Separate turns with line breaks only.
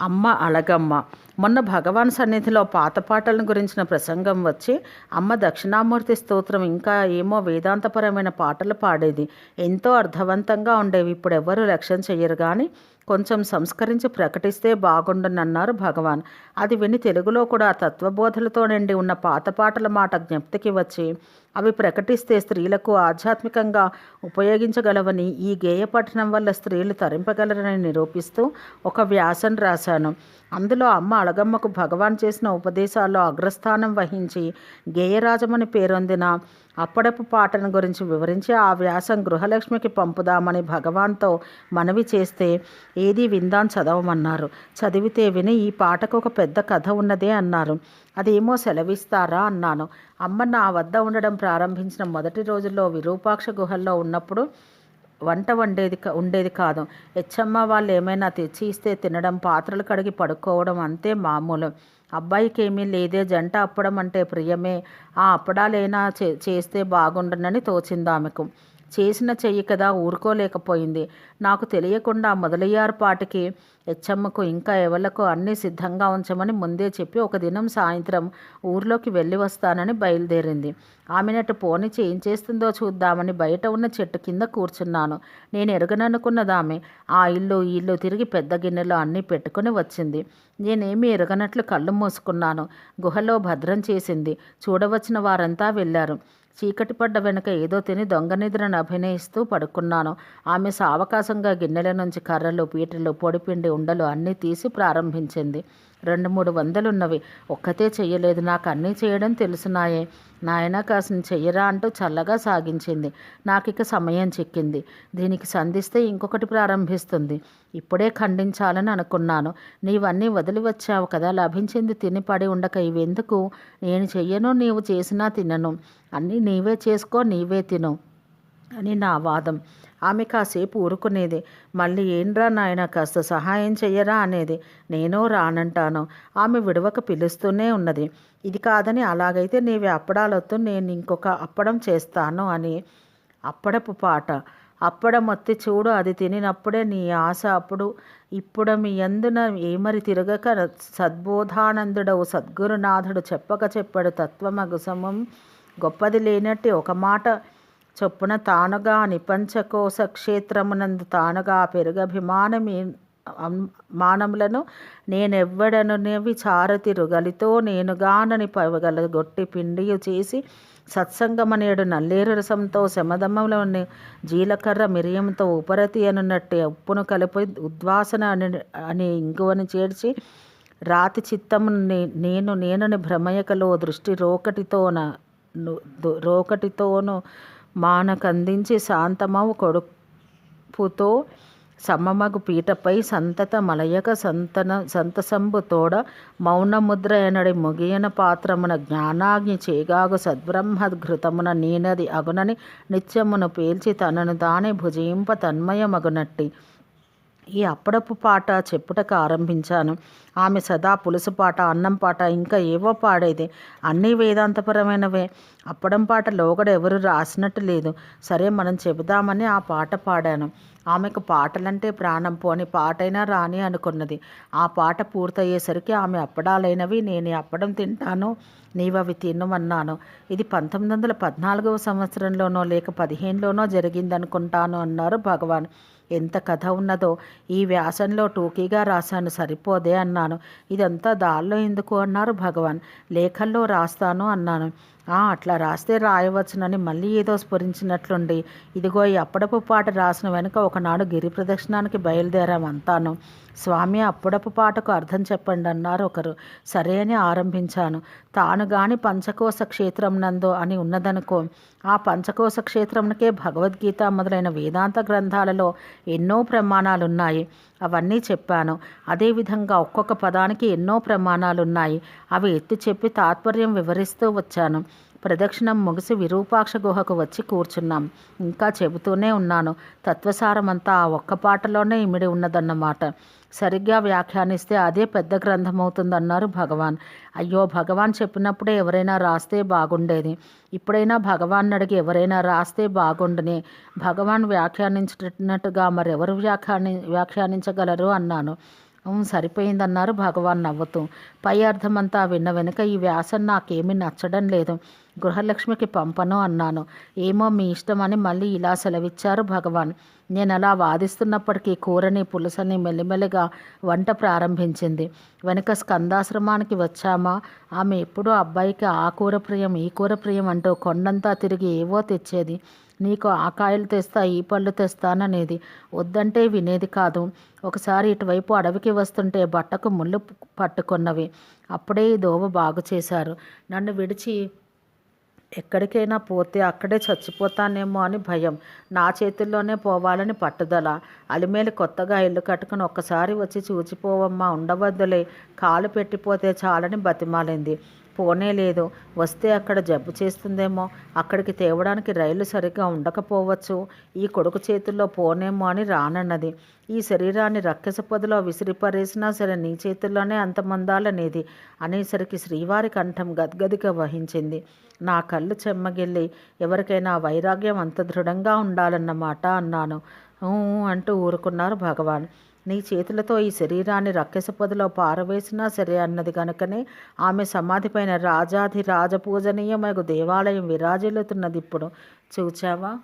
అమ్మ అళగమ్మ మొన్న భగవాన్ సన్నిధిలో పాత పాటలను గురించిన ప్రసంగం వచ్చి అమ్మ దక్షిణామూర్తి స్తోత్రం ఇంకా ఏమో వేదాంతపరమైన పాటలు పాడేది. ఎంతో అర్థవంతంగా ఉండేవి. ఇప్పుడు ఎవరు లక్ష్యం చెయ్యరు కానీ కొంచెం సంస్కరించి ప్రకటిస్తే బాగుండునన్నారు భగవాన్. అది విని తెలుగులో కూడా తత్వబోధలతో నిండి ఉన్న పాత పాటల మాట జ్ఞప్తికి వచ్చి అవి ప్రకటిస్తే స్త్రీలకు ఆధ్యాత్మికంగా ఉపయోగించగలవని ఈ గేయ పఠనం వల్ల స్త్రీలు తరింపగలరని నిరూపిస్తూ ఒక వ్యాసం రాశాను. అందులో అమ్మ అలగమ్మకు భగవాన్ చేసిన ఉపదేశాల్లో అగ్రస్థానం వహించి గేయరాజమని పేరొందిన అప్పడపు పాటను గురించి వివరించి ఆ వ్యాసం గృహలక్ష్మికి పంపుదామని భగవాన్తో మనవి చేస్తే ఏది విందాం చదవమన్నారు. చదివితే విని ఈ పాటకు ఒక పెద్ద కథ ఉన్నదే అన్నారు. అదేమో సెలవిస్తారా అన్నాను. అమ్మ నా వద్ద ఉండడం ప్రారంభించిన మొదటి రోజుల్లో విరూపాక్ష గుహల్లో ఉన్నప్పుడు వంట వండేది ఉండేది కాదు. హెచ్చమ్మ వాళ్ళు ఏమైనా తెచ్చి ఇస్తే తినడం పాత్రలు కడిగి పడుకోవడం అంతే మామూలు. అబ్బాయికి ఏమీ లేదే జంట అప్పడం అంటే ప్రియమే. ఆ అప్పడాలైనా చే చేస్తే బాగుండనని తోచింది ఆమెకు చేసిన చెయ్యి కదా ఊరుకోలేకపోయింది. నాకు తెలియకుండా మొదలయ్యారు పాటికి హెచ్చమ్మకు ఇంకా ఎవలకు అన్నీ సిద్ధంగా ఉంచమని ముందే చెప్పి ఒక దినం సాయంత్రం ఊర్లోకి వెళ్ళి వస్తానని బయలుదేరింది. ఆమెనట్టు పోనిచి ఏం చేస్తుందో చూద్దామని బయట ఉన్న చెట్టు కింద కూర్చున్నాను. నేను ఎరగననుకున్నదామె ఆ ఇల్లు ఇల్లు తిరిగి పెద్ద గిన్నెలో అన్నీ పెట్టుకుని వచ్చింది. నేనేమీ ఎరగనట్లు కళ్ళు మూసుకున్నాను. గుహలో భద్రం చేసింది. చూడవచ్చిన వారంతా వెళ్ళారు. చీకటి పడ్డ వెనుక ఏదో తిని దొంగ నిద్రను అభినయిస్తూ పడుకున్నాను. ఆమె సావకాశంగా గిన్నెల నుంచి కర్రలు పీటలు పొడిపిండి ఉండలు అన్నీ తీసి ప్రారంభించింది. రెండు మూడు వందలున్నవి. ఒక్కతే చెయ్యలేదు. నాకు అన్నీ చేయడం తెలుసునాయే నాయన కాసిన చెయ్యరా అంటూ చల్లగా సాగించింది. నాకు ఇక సమయం చిక్కింది. దీనికి సంధిస్తే ఇంకొకటి ప్రారంభిస్తుంది. ఇప్పుడే ఖండించాలని అనుకున్నాను. నీవన్నీ వదిలి వచ్చావు కదా. లభించింది తిని పడి ఉండక ఇవెందుకు? నేను చెయ్యను నీవు చేసినా తినను. అన్నీ నీవే చేసుకో నీవే తిను అని నా వాదం. ఆమె కాసేపు ఊరుకునేది. మళ్ళీ ఏంట్రా నాయన కాస్త సహాయం చెయ్యరా అనేది. నేను రానంటాను. ఆమె విడవక పిలుస్తూనే ఉన్నది. ఇది కాదని అలాగైతే నీవి అప్పడాలొద్దు నేను ఇంకొక అప్పడం చేస్తాను అని. అప్పడపు పాట. అప్పడమొత్తి చూడు అది తినినప్పుడే నీ ఆశ అప్పుడు ఇప్పుడు మీ ఎందున ఏమరి తిరగక సద్బోధానందుడవు సద్గురునాథుడు చెప్పక చెప్పాడు తత్వమగుసమం గొప్పది లేనట్టి ఒక మాట చొప్పున తానుగా నిపంచకోశ క్షేత్రమునందు తానుగా పెరుగభిమానమి మానములను నేనెవ్వడనునేవి చారతిరుగలితో నేనుగానని పవగల గొట్టి పిండియు చేసి సత్సంగమనేడు నల్లేరు రసంతో శమదమలోని జీలకర్ర మిరియంతో ఉపరతి అనున్నట్టే ఉప్పును కలిపి ఉద్వాసన అని అని ఇంగువని చేర్చి రాతి చిత్తమును నేను నేనని భ్రమయకలో దృష్టి రోకటితోన ను- రోకటితోను మానకందించి శాంతమవు కొడుపుతో సమమగు పీటపై సంతత మలయక సంతన సంతసంబు తోడ మౌనముద్ర ఎనడి ముగియన పాత్రమున జ్ఞానాగ్ని చేగాగు సద్బ్రహ్మఘృతమున నీనది అగునని నిత్యమును పేల్చి తనను తానే భుజింప తన్మయమగునట్టి. ఈ అప్పుడప్పు పాట చెప్పుటకు ఆరంభించాను. ఆమె సదా పులుసు పాట అన్నం పాట ఇంకా ఏవో పాడేది. అన్నీ వేదాంతపరమైనవే. అప్పడం పాట లోగడ ఎవరు రాసినట్టు లేదు. సరే మనం చెబుదామని ఆ పాట పాడాను. ఆమెకు పాటలంటే ప్రాణం పోని పాటైనా రాని అనుకున్నది. ఆ పాట పూర్తయ్యేసరికి ఆమె అప్పడాలైనవి నేను అప్పడం తింటాను నీవవి తినమన్నాను. ఇది పంతొమ్మిది వందల పద్నాలుగవ సంవత్సరంలోనో లేక పదిహేనులోనో జరిగిందనుకుంటాను అన్నారు భగవాన్. ఎంత కథ ఉన్నదో ఈ వ్యాసంలో టూకీగా రాశాను సరిపోదే అన్నాను. ఇదంతా దాల్లో ఎందుకు అన్నారు భగవాన్? లేఖల్లో రాస్తాను అన్నాను. అట్లా రాస్తే రాయవచ్చునని మళ్ళీ ఏదో స్ఫురించినట్లుండి. ఇదిగో ఈ అప్పడపు పాట రాసిన వెనుక ఒకనాడు గిరి ప్రదక్షిణానికి బయలుదేరామంతాను స్వామి అప్పుడపు పాటకు అర్థం చెప్పండి అన్నారు ఒకరు. సరే అని ఆరంభించాను. తాను గాని పంచకోశ క్షేత్రం నందు అని ఉన్నదనుకో ఆ పంచకోశ క్షేత్రంకే భగవద్గీత మొదలైన వేదాంత గ్రంథాలలో ఎన్నో ప్రమాణాలున్నాయి. అవన్నీ చెప్పాను. అదేవిధంగా ఒక్కొక్క పదానికి ఎన్నో ప్రమాణాలున్నాయి. అవి ఎత్తి చెప్పి తాత్పర్యం వివరిస్తూ వచ్చాను. ప్రదక్షిణం ముగిసి విరూపాక్ష గుహకు వచ్చి కూర్చున్నాం. ఇంకా చెబుతూనే ఉన్నాను. తత్వసారమంతా ఆ ఒక్క పాటలోనే ఇమిడి ఉన్నదన్నమాట. సరిగ్గా వ్యాఖ్యానిస్తే అదే పెద్ద గ్రంథమవుతుందన్నారు భగవాన్. అయ్యో భగవాన్ చెప్పినప్పుడే ఎవరైనా రాస్తే బాగుండేది. ఇప్పుడైనా భగవాన్ అడిగి ఎవరైనా రాస్తే బాగుండని. భగవాన్ వ్యాఖ్యానించినట్టుగా మరెవరు వ్యాఖ్యాని వ్యాఖ్యానించగలరు అన్నాను. సరిపోయిందన్నారు భగవాన్ నవ్వుతూ. పై అర్థమంతా విన్న వెనుక ఈ వ్యాసం నాకేమీ నచ్చడం లేదు. గృహలక్ష్మికి పంపను అన్నాను. ఏమో మీ ఇష్టమని మళ్ళీ ఇలా సెలవిచ్చారు భగవాన్. నేను అలా వాదిస్తున్నప్పటికీ కూరని పులుసని మెల్లిమెల్లిగా వంట ప్రారంభించింది. వెనుక స్కందాశ్రమానికి వచ్చామా? ఆమె ఎప్పుడూ అబ్బాయికి ఆ కూర ప్రియం ఈ కూర ప్రియం అంటూ కొండంతా తిరిగి ఏవో తెచ్చేది. నీకు ఆ కాయలు తెస్తా ఈ పళ్ళు తెస్తాననేది. వద్దంటే వినేది కాదు. ఒకసారి ఇటువైపు అడవికి వస్తుంటే బట్టకు ముళ్ళు పట్టుకున్నవి. అప్పుడే ఈ దోవ బాగు చేశారు. నన్ను విడిచి ఎక్కడికైనా పోతే అక్కడే చచ్చిపోతానేమో అని భయం. నా చేతుల్లోనే పోవాలని పట్టుదల. అలిమేలు కొత్తగా ఇల్లు కట్టుకుని ఒక్కసారి వచ్చి చూచిపోవమ్మా ఉండవద్దులే. కాలు పెట్టిపోతే చాలని బతిమాలింది. పోనే లేదు వస్తే అక్కడ జబ్బు చేస్తుందేమో. అక్కడికి తేవడానికి రైలు సరిగ్గా ఉండకపోవచ్చు. ఈ కొడుకు చేతుల్లో పోనేమో అని రానన్నది. ఈ శరీరాన్ని రక్కస పొదలో విసిరిపరేసినా సరే నీ చేతుల్లోనే అంతమందాలనేది అనేసరికి శ్రీవారి కంఠం గద్గదిగా వహించింది. నా కళ్ళు చెమ్మగిల్లి ఎవరికైనా వైరాగ్యం అంత దృఢంగా ఉండాలన్నమాట అన్నాను. అంటూ ఊరుకున్నారు భగవాన్. నీ చేతులతో ఈ శరీరాన్ని రక్కెస పారవేసినా సరే అన్నది కనుకనే ఆమె సమాధిపైన రాజాధి రాజపూజనీయమగు దేవాలయం విరాజిల్లుతున్నది ఇప్పుడు. చూచావా?